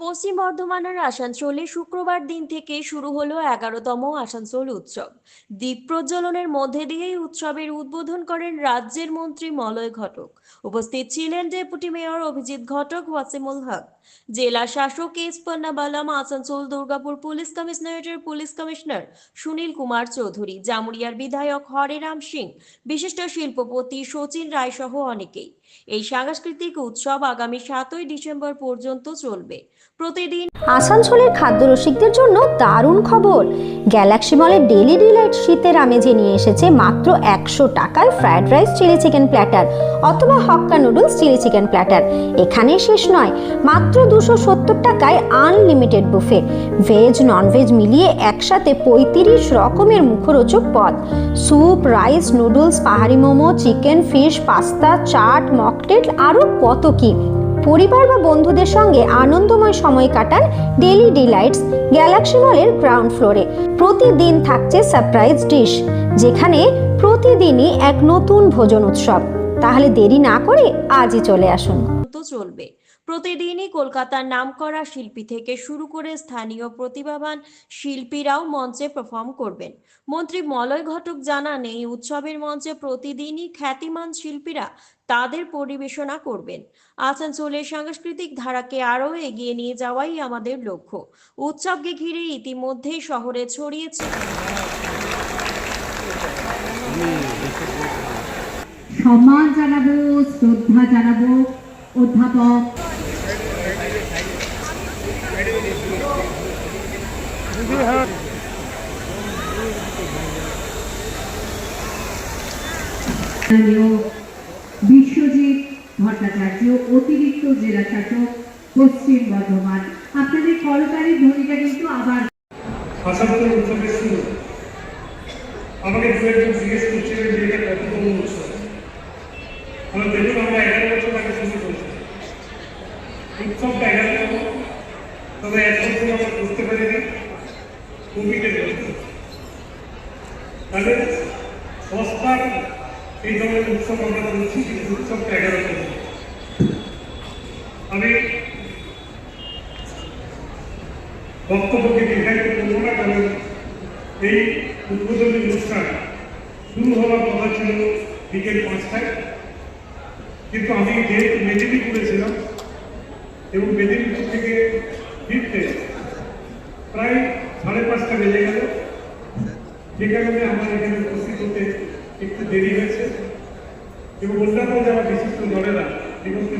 পশ্চিম বর্ধমানের আসানসোলে শুক্রবার দিন থেকে শুরু হলো এগারোতম আসানসোল উৎসব। দ্বীপ প্রজ্বলনের মধ্যে দিয়েই উৎসবের উদ্বোধন করেন রাজ্যের মন্ত্রী মলয় ঘটক। উপস্থিত ছিলেন ডেপুটি মেয়র অভিজিৎ ঘটক, ওয়াসিমুল হক। জেলা শাসক এস পন্নাবালাম আসানসোল দুর্গাপুর পুলিশ কমিশনারেটের পুলিশ কমিশনার সুনীল কুমার চৌধুরী জামুরিয়ার বিধায়ক হরেরাম সিং, বিশিষ্ট শিল্পপতি সচিন রায় সহ অনেকেই। এই সাংস্কৃতিক উৎসব আগামী সাতই ডিসেম্বর পর্যন্ত চলবে। প্রতিদিন আসানসোলের খাদ্য রসিকদের জন্য দারুণ খবর। গ্যালাক্সি মলের ডেলি ডিলাইট শীতের আমেজে নিয়ে এসেছে মাত্র একশো টাকায় fried rice chilli chicken platter অথবা hakka noodles chilli chicken platter. এখানে শেষ নয়, মাত্র দুশো সত্তর টাকায় আনলিমিটেড বুফে। ভেজ, ননভেজ মিলিয়ে একসাথে পঁয়ত্রিশ রকমের মুখরোচক পদ। স্যুপ, রাইস, নুডলস, পাহাড়ি momo, chicken, fish, pasta, chaat mocktail আরও কত কী? পরিবার বা বন্ধুদের সঙ্গে আনন্দময় সময় কাটান ডেলি ডিলাইটস গ্যালাক্সি মলের গ্রাউন্ড ফ্লোরে প্রতিদিন থাকছে সারপ্রাইজ ডিশ যেখানে প্রতিদিনই এক নতুন ভোজন উৎসব। তাহলে দেরি না করে আজই চলে আসুন। তো চলবে। প্রতিদিনই কলকাতার নামকরা শিল্পী থেকে শুরু করে স্থানীয় প্রতিভাবান শিল্পীরাও মঞ্চে পারফর্ম করবেন। মন্ত্রী মলয় ঘটক জানান এই উৎসবের মঞ্চে প্রতিদিনই খ্যাতিমান শিল্পীরা তাদের পরিবেশনা করবেন। আসানসোলের সাংস্কৃতিক ধারাকে আরও এগিয়ে নিয়ে যাওয়াই আমাদের লক্ষ্য। উৎসবকে ঘিরে ইতিমধ্যেই শহরে ছড়িয়েছে সম্মান জানাব, শ্রদ্ধা জানাব, অধ্যাপক। বিশ্বজিৎ ভট্টাচার্য, অতিরিক্ত জেলা শাসক, পশ্চিম বর্ধমান। আপনাদের কলকারী ধ্বনিটা কিন্তু আবার আমাকে দু একজন জিজ্ঞেস করছিলেন যে এটা কততম উৎসব আমরা দেখুন আমরা এগারো বছর আগে শুরু করেছি উৎসবটা এগারোতম তবে এক বছর আমরা বুঝতে পারিনি কোভিডের তাহলে সস্তার এই ধরনের উৎসব আমরা করছি কিন্তু উৎসবটা এগারোতম আমি বক্তব্যকে দীর্ঘায়িত করব না কারণ এই উদ্বোধনী অনুষ্ঠান শুরু হওয়ার কথা ছিল বিকেল পাঁচটায়। কিন্তু আমি যেহেতু মেদিনীপুরে ছিলাম এবং মেদিনীপুর থেকে ফিরতে প্রায় সাড়ে পাঁচটা বেজে গেল। যে কারণে আমার এখানে উপস্থিত হতে একটু দেরি হয়েছে। এবং অন্যান্য যারা বিশিষ্ট দলেরা বিগত